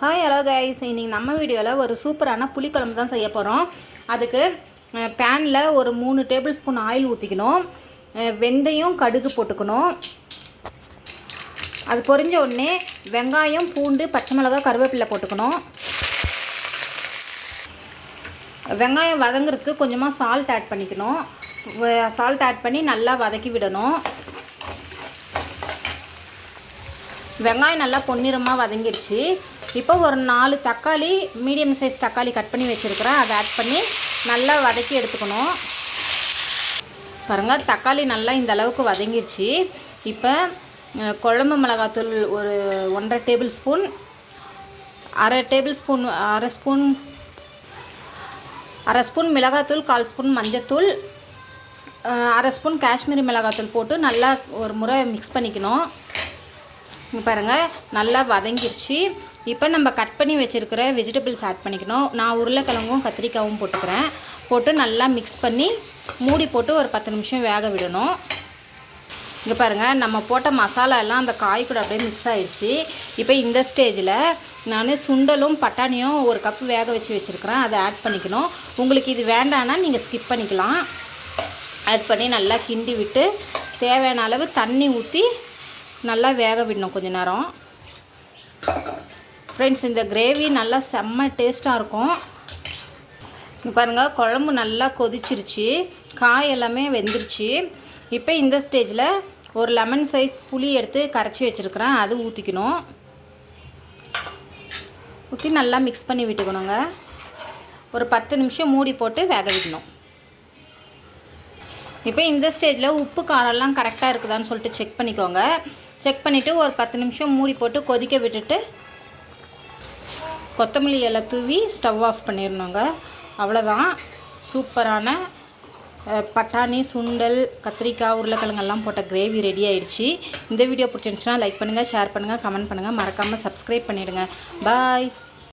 Hi hello guys இன்னைக்கு நம்ம வீடியோவில் ஒரு சூப்பரான புளிக்குழம்பு தான் செய்ய போகிறோம் அதுக்கு பேனில் ஒரு மூணு டேபிள் ஸ்பூன் ஆயில் ஊற்றிக்கணும் வெந்தயம் கடுகு போட்டுக்கணும். அது பொரிஞ்ச உடனே வெங்காயம் பூண்டு பச்சை மிளகாய் கருவேப்பிலை போட்டுக்கணும். வெங்காயம் வதங்குறதுக்கு கொஞ்சமாக சால்ட் ஆட் பண்ணிக்கணும். சால்ட் ஆட் பண்ணி நல்லா வதக்கி விடணும். வெங்காயம் நல்லா பொன்னிறமாக வதங்கிடுச்சு இப்போ ஒரு நாலு தக்காளி மீடியம் சைஸ் தக்காளி கட் பண்ணி வச்சுருக்கிறேன். அதை ஆட் பண்ணி நல்லா வதக்கி எடுத்துக்கணும். பாருங்கள் தக்காளி நல்லா இந்த அளவுக்கு வதங்கிடுச்சு இப்போ குழம்பு மிளகாத்தூள் ஒரு ஒன்றரை டேபிள் ஸ்பூன் அரை டேபிள் ஸ்பூன் அரை ஸ்பூன் அரை ஸ்பூன் மிளகாத்தூள் கால் ஸ்பூன் மஞ்சத்தூள் அரை ஸ்பூன் காஷ்மீரி மிளகாத்தூள் போட்டு நல்லா ஒரு முறை மிக்ஸ் பண்ணிக்கணும். பாருங்கள் நல்லா வதங்கிருச்சு. இப்போ நம்ம கட் பண்ணி வச்சுருக்கிற வெஜிடபிள்ஸ் ஆட் பண்ணிக்கணும். நான் உருளைக்கிழங்கும் கத்திரிக்காயும் போட்டுக்கிறேன். போட்டு நல்லா மிக்ஸ் பண்ணி மூடி போட்டு ஒரு பத்து நிமிஷம் வேக விடணும். இங்கே பாருங்கள் நம்ம போட்ட மசாலா எல்லாம் அந்த காய் கூட அப்படியே மிக்ஸ் ஆகிடுச்சு இப்போ இந்த ஸ்டேஜில் நான் சுண்டலும் பட்டாணியும் ஒரு கப் வேக வச்சு வச்சுருக்கிறேன். அதை ஆட் பண்ணிக்கணும். உங்களுக்கு இது வேண்டான்னா நீங்கள் ஸ்கிப் பண்ணிக்கலாம். ஆட் பண்ணி நல்லா கிண்டி விட்டு தேவையான அளவு தண்ணி ஊற்றி நல்லா வேக விடணும் கொஞ்ச நேரம். ஃப்ரெண்ட்ஸ் இந்த கிரேவி நல்லா செம்ம டேஸ்ட்டாக இருக்கும். பாருங்கள் குழம்பு நல்லா கொதிச்சிருச்சு. காய் எல்லாமே வெந்துருச்சு. இப்போ இந்த ஸ்டேஜில் ஒரு லெமன் சைஸ் புளி எடுத்து கரைச்சி வச்சுருக்கிறேன். அது ஊற்றிக்கணும் ஊற்றி நல்லா மிக்ஸ் பண்ணி விட்டுக்கணுங்க. ஒரு பத்து நிமிஷம் மூடி போட்டு வேக விடணும். இப்போ இந்த ஸ்டேஜில் உப்பு காரம்லாம் கரெக்டாக இருக்குதான்னு சொல்லிட்டு செக் பண்ணிக்கோங்க. செக் பண்ணிவிட்டு ஒரு பத்து நிமிஷம் மூடி போட்டு கொதிக்க விட்டுட்டு கொத்தமல்லி இலை தூவி ஸ்டவ் ஆஃப் பண்ணிடணுங்க. அவ்வளோதான் சூப்பரான பட்டாணி சுண்டல் கத்திரிக்காய் உருளைக்கிழங்கெல்லாம் போட்ட கிரேவி ரெடி ஆயிடுச்சு. இந்த வீடியோ பிடிச்சிருந்துச்சுன்னா லைக் பண்ணுங்கள் ஷேர் பண்ணுங்கள் கமெண்ட் பண்ணுங்கள் மறக்காமல் சப்ஸ்கிரைப் பண்ணிவிடுங்க பாய்